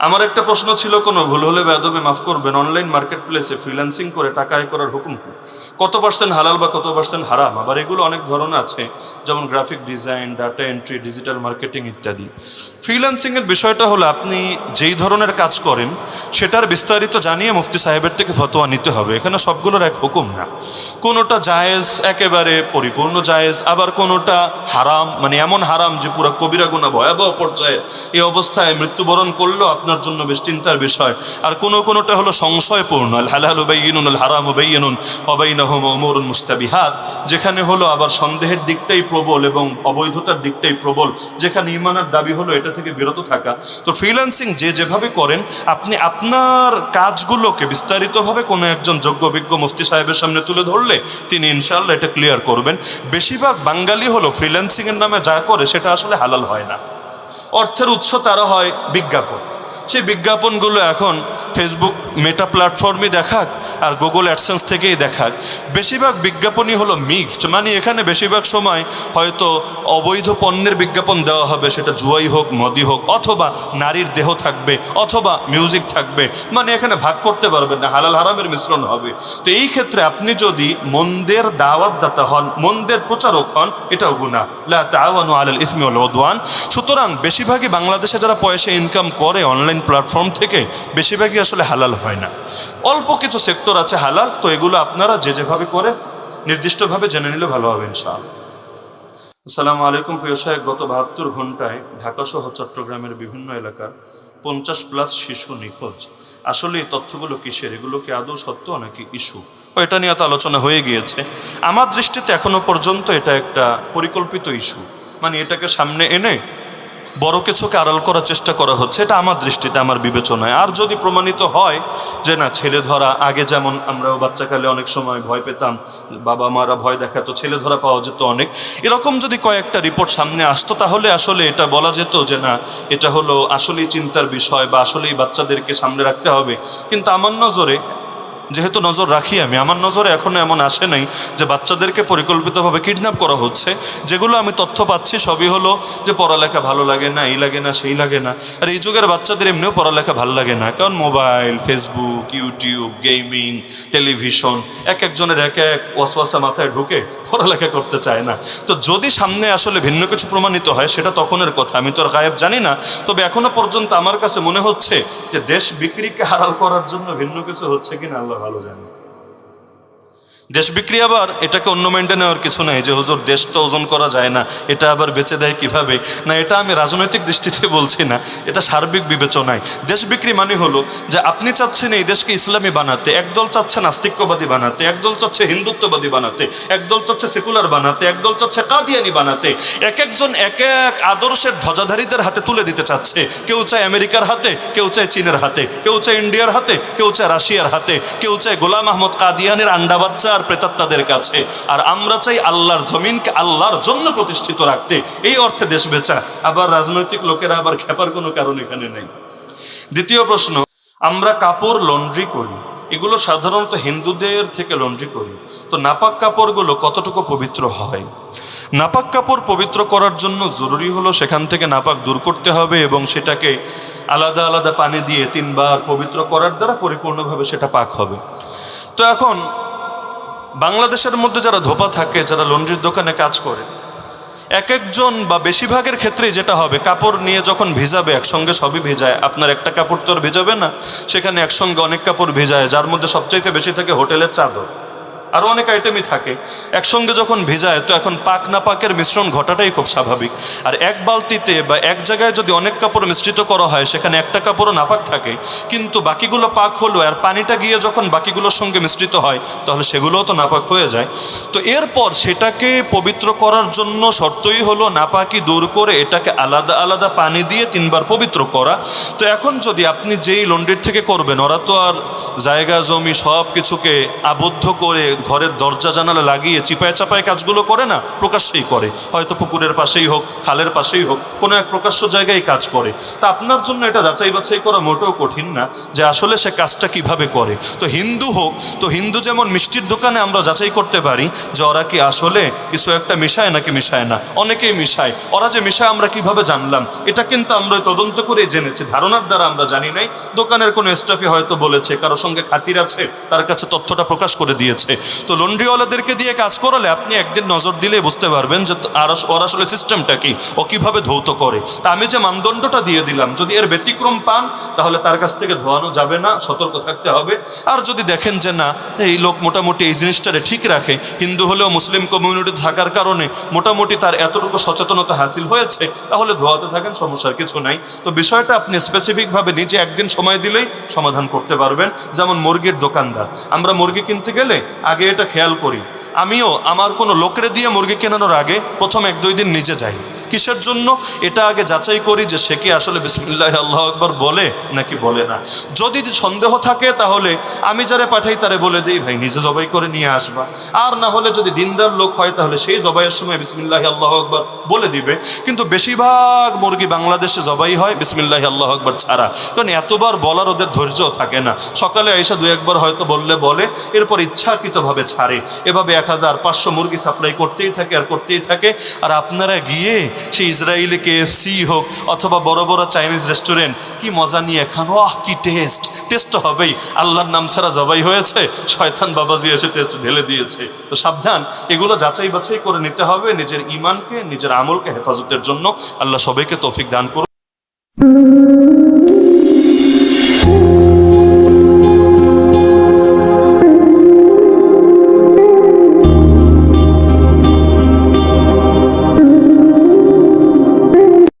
আমার একটা প্রশ্ন ছিল, কোনো ভুল হলে বেদবে মাফ করবেন। অনলাইন মার্কেট প্লেসে ফ্রিল্যান্সিং করে টাকা আয় করার হুকুম? কত পার্সেন্ট হালাল বা কত পার্সেন্ট হারাম? আবার এগুলো অনেক ধরনের আছে, যেমন graphic design data entry digital marketing ইত্যাদি। ফ্রিল্যান্সিংয়ের বিষয়টা হলো, আপনি যেই ধরনের কাজ করেন, সেটার বিস্তারিত জানিয়ে মুফতি সাহেবের থেকে ফতোয়া নিতে হবে। এখানে সবগুলোর এক হুকুম না। কোনোটা জায়েজ, একেবারে পরিপূর্ণ জায়েজ, আবার কোনোটা হারাম মানে এমন হারাম যে পুরো কবিরা গুণা ভয়াবহ পর্যায়ে এই অবস্থায় মৃত্যুবরণ করলেও আপনার জন্য বেশ চিন্তার বিষয়। আর কোনো কোনোটা হলো সংশয়পূর্ণ। আল হালাল উবাইনুন আল হারাম উবাইনুন অবাইনহম ওমরুন মুস্তাবিহাত যেখানে হলো আবার সন্দেহের দিকটাই প্রবল এবং অবৈধতার দিকটাই প্রবল। যেখানে ইমানের দাবি হলো এটা থেকে বিরত থাকা। তো ফ্রিল্যান্সিং যে যেভাবে করেন, আপনি আপনার কাজগুলোকে বিস্তারিতভাবে কোনো একজন যোগ্য বিজ্ঞ মুফতি সাহেবের সামনে তুলে ধরলে, তিনি ইনশাল্লাহ এটা ক্লিয়ার করবেন। বেশিরভাগ বাঙালি হলো ফ্রিল্যান্সিংয়ের নামে যা করে, সেটা আসলে হালাল হয় না। অর্থের উৎস তারা হয় বিজ্ঞাপন। সেই বিজ্ঞাপনগুলো এখন ফেসবুক মেটা প্ল্যাটফর্মে দেখাক আর গুগল অ্যাডসেন্স থেকেই দেখাক। বেশিরভাগ বিজ্ঞাপনই হলো মিক্সড মানে এখানে বেশিরভাগ সময় হয়তো অবৈধ পণ্যের বিজ্ঞাপন দেওয়া হবে, সেটা জুয়াই হোক মদি হোক, অথবা নারীর দেহ থাকবে, অথবা মিউজিক থাকবে মানে এখানে ভাগ করতে পারবেন না, হালাল হারামের মিশ্রণ হবে। তো এই ক্ষেত্রে আপনি যদি মন্দের দাওয়াতদাতা হন, মন্দের প্রচারক হন, এটাও গুণা লা তাআওয়ানু আলাল সুতরাং বেশিরভাগই বাংলাদেশে যারা পয়সা ইনকাম করে অনলাইন প্ল্যাটফর্ম থেকে বেশিরভাগই আসলে হালাল হয় না। অল্প কিছু সেক্টর আছে হালাল, তো এগুলো আপনারা যে যেভাবে করে নির্দিষ্টভাবে জেনে নিলে ভালো হবে ইনশাআল্লাহ। আসসালামু আলাইকুম প্রিয় সাহেব, গত বাহাত্তর ঘন্টায় ঢাকা সহ চট্টগ্রামের বিভিন্ন এলাকার পঞ্চাশ প্লাস শিশু নিখোঁজ। আসলে এই তথ্যগুলো কিসের? এগুলো কি আদৌ সত্য নাকি ইস্যু? এটা নিয়ে তো আলোচনা হয়ে গিয়েছে। আমার দৃষ্টিতে এখনও পর্যন্ত এটা একটা পরিকল্পিত ইস্যু। মানে এটাকে সামনে এনে বড় কিছুকে আড়াল করার চেষ্টা করা হচ্ছে, এটা আমার দৃষ্টিতে আমার বিবেচনায়। আর যদি প্রমাণিত হয় যে না, ছেলে ধরা, আগে যেমন আমরা বাচ্চাকালে অনেক সময় ভয় পেতাম, বাবা মারা ভয় দেখাতো, ছেলে ধরা পাওয়া যেত অনেক। এরকম যদি কয়েকটা রিপোর্ট সামনে আসতো, তাহলে আসলে এটা বলা যেত যে না, এটা হলো আসলেই চিন্তার বিষয় বা আসলেই বাচ্চাদেরকে সামনে রাখতে হবে। কিন্তু আমার নজরে যেহেতু নজর রাখি আমি, আমার নজরে এখনও এমন আসে নাই যে বাচ্চাদেরকে পরিকল্পিতভাবে কিডন্যাপ করা হচ্ছে। যেগুলো আমি তথ্য পাচ্ছি সবই হলো যে পড়ালেখা ভালো লাগে না, এই লাগে না, সেই লাগে না। আর এই যুগের বাচ্চাদের এমনিও পড়ালেখা ভালো লাগে না। কারণ mobile Facebook YouTube gaming television এক একজনের এক এক ওয়াসওয়াসা মাথায় ঢুকে পড়ালেখা করতে চায় না। তো যদি সামনে আসলে ভিন্ন কিছু প্রমাণিত হয়, সেটা তখনের কথা। আমি তো আর গায়েব জানি না। তবে এখনও পর্যন্ত আমার কাছে মনে হচ্ছে যে দেশ বিক্রিকে হারাল করার জন্য ভিন্ন কিছু হচ্ছে কিনা আল্লাহ ভালো জানে। দেশ বিক্রি আবার, এটাকে অন্য মাইন্ডে নেওয়ার কিছু নাই যে, হুজুর, দেশ তো ওজন করা যায় না, এটা আবার বেঁচে দেয় কীভাবে? না, এটা আমি রাজনৈতিক দৃষ্টিতে বলছি না, এটা সার্বিক বিবেচনায়। দেশ বিক্রি মানে হলো যে, আপনি চাচ্ছেন এই দেশকে ইসলামী বানাতে, একদল চাচ্ছে নাস্তিক্যবাদী বানাতে, একদল চাচ্ছে হিন্দুত্ববাদী বানাতে, একদল চাচ্ছে সেকুলার বানাতে, একদল চাচ্ছে কাদিয়ানি বানাতে এক একজন এক এক আদর্শের ধ্বজাধারীদের হাতে তুলে দিতে চাচ্ছে। কেউ চায় আমেরিকার হাতে, কেউ চায় চীনের হাতে, কেউ চায় ইন্ডিয়ার হাতে, কেউ চায় রাশিয়ার হাতে, কেউ চায় গোলাম আহমদ কাদিয়ানের আন্ডা বাচ্চা আর প্রেতাত্মাদের কাছে। আর আমরা চাই আল্লাহর জমিনকে আল্লাহর জন্য প্রতিষ্ঠিত রাখতে। এই অর্থে দেশ বেচা। আবার রাজনৈতিক লোকেরা আবার খেপার কোনো কারণ এখানে নেই। দ্বিতীয় প্রশ্ন, আমরা কাপড় লন্ড্রি করি। এগুলো সাধারণত হিন্দুদের থেকে লন্ড্রি করি। তো নাপাক কাপড়গুলো কতটুকু পবিত্র হয়? নাপাক কাপড় পবিত্র করার জন্য জরুরি হলো সেখান থেকে নাপাক দূর করতে হবে এবং সেটাকে আলাদা আলাদা পানি দিয়ে তিনবার পবিত্র করার দ্বারা পরিপূর্ণভাবে সেটা পাক হবে। তো এখন বাংলাদেশের মধ্যে যারা ধোপা থাকে, যারা লন্ড্রির দোকানে কাজ করে এক একজন বা বেশিরভাগের ক্ষেত্রেই যেটা হবে, কাপড় নিয়ে যখন ভিজাবে, একসঙ্গে সবই ভেজায়। আপনার একটা কাপড় তো আর ভেজাবে না, সেখানে একসঙ্গে অনেক কাপড় ভেজায়, যার মধ্যে সবচাইতে বেশি থাকে হোটেলের চাদর। আরও অনেক আইটেমই থাকে। একসঙ্গে যখন ভেজায়, তো এখন পাক না পাকের মিশ্রণ ঘটাটাই খুব স্বাভাবিক। আর এক বালতিতে বা এক জায়গায় যদি অনেক কাপড় মিশ্রিত করা হয়, সেখানে একটা কাপড়ও নাপাক থাকে। কিন্তু বাকিগুলো পাক হলো আর পানিটা গিয়ে যখন বাকিগুলোর সঙ্গে মিশ্রিত হয়, তাহলে সেগুলোও তো নাপাক হয়ে যায়। তো এরপর সেটাকে পবিত্র করার জন্য শর্তই হলো নাপাকি দূর করে এটাকে আলাদা আলাদা পানি দিয়ে তিনবার পবিত্র করা। তো এখন যদি আপনি যেই লন্ড্রির থেকে করবেন, ওরা তো আর জায়গা, জমি সব কিছুকে আবদ্ধ করে ঘরের দরজা জানালা লাগিয়ে চিপায় চাপায় কাজগুলো করে না? প্রকাশ্যেই করে। হয়তো পুকুরের পাশেই হোক, খালের পাশেই হোক, কোনো এক প্রকাশ্য জায়গায় কাজ করে। তা আপনার জন্য এটা যাচাই বাছাই করা মোটেও কঠিন না যে আসলে সে কাজটা কীভাবে করে। তো হিন্দু হোক, তো হিন্দু যেমন মিষ্টির দোকানে আমরা যাচাই করতে পারি যে ওরা কি আসলে কিছু একটা মিশায় নাকি মিশায় না। অনেকেই মিশায়। ওরা যে মিশায় আমরা কীভাবে জানলাম? এটা কিন্তু আমরা তদন্ত করে জেনেছি। ধারণার দ্বারা আমরা জানি নাই। দোকানের কোনো স্টাফই হয়তো বলেছে কারোর সঙ্গে খাতির আছে, তার কাছে তথ্যটা প্রকাশ করে দিয়েছে। তো লন্ড্রিওয়ালাদেরকে দিয়ে কাজ করালে আপনি একদিন নজর দিলে বুঝতে পারবেন যে ওর আসলে সিস্টেমটা কি, ও কীভাবে ধৌত করে। তা আমি যে মানদণ্ডটা দিয়ে দিলাম, যদি এর ব্যতিক্রম পান, তাহলে তার কাছ থেকে ধোয়ানো যাবে না, সতর্ক থাকতে হবে। আর যদি দেখেন যে না, এই লোক মোটামুটি এই জিনিসটারে ঠিক রাখে, হিন্দু হলেও মুসলিম কমিউনিটি থাকার কারণে মোটামুটি তার এতটুকু সচেতনতা হাসিল হয়েছে, তাহলে ধোয়াতে থাকেন, সমস্যার কিছু নাই। তো বিষয়টা আপনি স্পেসিফিকভাবে নিজে একদিন সময় দিলেই সমাধান করতে পারবেন, যেমন মুরগির দোকানদার। আমরা মুরগি কিনতে গেলে আগে এটা খেয়াল করি। আমিও আমার কোনো লোকের দিয়ে মুরগি কেনানোর আগে প্রথম এক দুই দিন নিজে যাই। কিসের জন্য? এটা আগে যাচাই করি যে সে কি আসলে বিসমিল্লাহ, আল্লাহ একবার বলে নাকি বলে না। যদি সন্দেহ থাকে তাহলে আমি যারা পাঠাই তারে বলে দিই, ভাই, নিজে জবাই করে নিয়ে আসবা। আর না হলে যদি দিনদার লোক হয় তাহলে সেই জবাইয়ের সময় বিসমিল্লাহ, আল্লাহ একবার বলে দিবে। কিন্তু বেশিরভাগ মুরগি বাংলাদেশে জবাই হয় বিসমিল্লাহ, আল্লাহ একবার ছাড়া। কারণ এতবার বলার ওদের ধৈর্য থাকে না। সকালে এসে দু একবার হয়তো বললে বলে, এরপর ইচ্ছাকৃতভাবে ছাড়ে। এভাবে এক হাজার পাঁচশো মুরগি সাপ্লাই করতেই থাকে আর করতেই থাকে। আর আপনারা গিয়ে সেই ইসরায়েলি কেএফসি হোক অথবা বড় বড় চাইনিজ রেস্টুরেন্ট কি মজা নিয়ে খান? আহ কি টেস্ট টেস্ট হবেই। আল্লাহর নাম ছাড়া জবাই হয়েছে? শয়তান বাবাজি এসে টেস্ট ঢেলে দিয়েছে। তো সাবধান, এগুলো যাচাই বাছাই করে নিতে হবে নিজের ইমানকে নিজের আমলকে হেফাজতের জন্য। আল্লাহ সবাইকে তৌফিক দান করুন